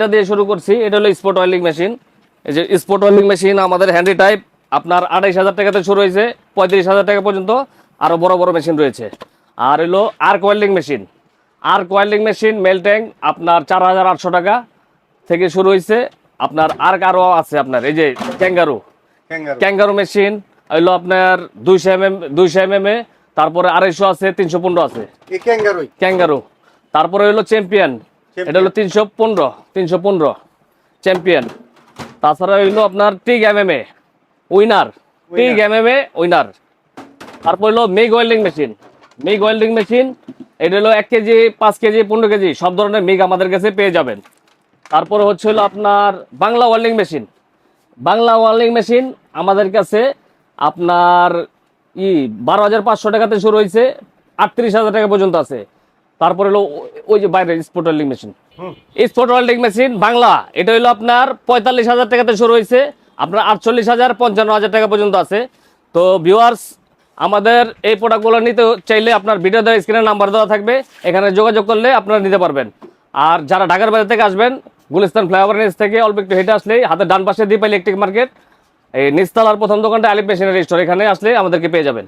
এটা দিয়ে শুরু করছি। এটা হলো স্পট ওয়েল্ডিং মেশিন এই যে স্পট ওয়েল্ডিং মেশিন আমাদের হ্যান্ডি টাইপ আপনার আড়াইশ হাজার টাকাতে শুরু হয়েছে পঁয়ত্রিশ হাজার টাকা পর্যন্ত আরও বড় বড় মেশিন রয়েছে। আর হলো arc welding machine arc welding machine mail tank আপনার চার হাজার আটশো টাকা থেকে শুরু হয়েছে। আপনার আর্ক আরও আছে আপনার এই যে ক্যাঙ্গারু ক্যাঙ্গারু মেশিন হলো আপনার দুইশো এম এম দুইশো এম এম এ তারপরে আড়াইশো আছে তিনশো পনেরো আছে। ক্যাঙ্গারু তারপরে হলো চ্যাম্পিয়ন এটা হলো তিনশো পনেরো তিনশো পনেরো চ্যাম্পিয়ন তাছাড়া হইল আপনার TIG M M A winner TIG M M A winner তারপর হলো MIG welding machine MIG welding machine এটা হলো এক কেজি পাঁচ কেজি পনেরো কেজি সব ধরনের মিগ আমাদের কাছে পেয়ে যাবেন। তারপর হচ্ছে হলো আপনার Bangla welding machine Bangla welding machine আমাদের কাছে আপনার ই বারো হাজার পাঁচশো টাকাতে শুরু হয়েছে আটত্রিশ হাজার টাকা পর্যন্ত আছে। তারপরে হলো ওই যে বাইরে sport welding machine sport welding machine Bangla এটা হলো আপনার পঁয়তাল্লিশ হাজার টাকাতে শুরু হয়েছে আপনার আটচল্লিশ হাজার পঞ্চান্ন হাজার টাকা পর্যন্ত আছে। তো ভিউয়ার্স আমাদের এই প্রোডাক্টগুলো নিতে চাইলে আপনার ভিডিও দেওয়া স্ক্রিনের নাম্বার দেওয়া থাকবে এখানে যোগাযোগ করলে আপনারা নিতে পারবেন। আর যারা ঢাকার বাইরে থেকে আসবেন গুলিস্তান ফ্লাইওভার নিচ থেকে অল্প একটু হেঁটে আসলেই হাতের ডান পাশে দিয়ে দীপা ইলেকট্রিক মার্কেট এই নিচতলার প্রথম দোকানটা আলিপ মেশিনের স্টোর এখানে আসলে আমাদেরকে পেয়ে যাবেন।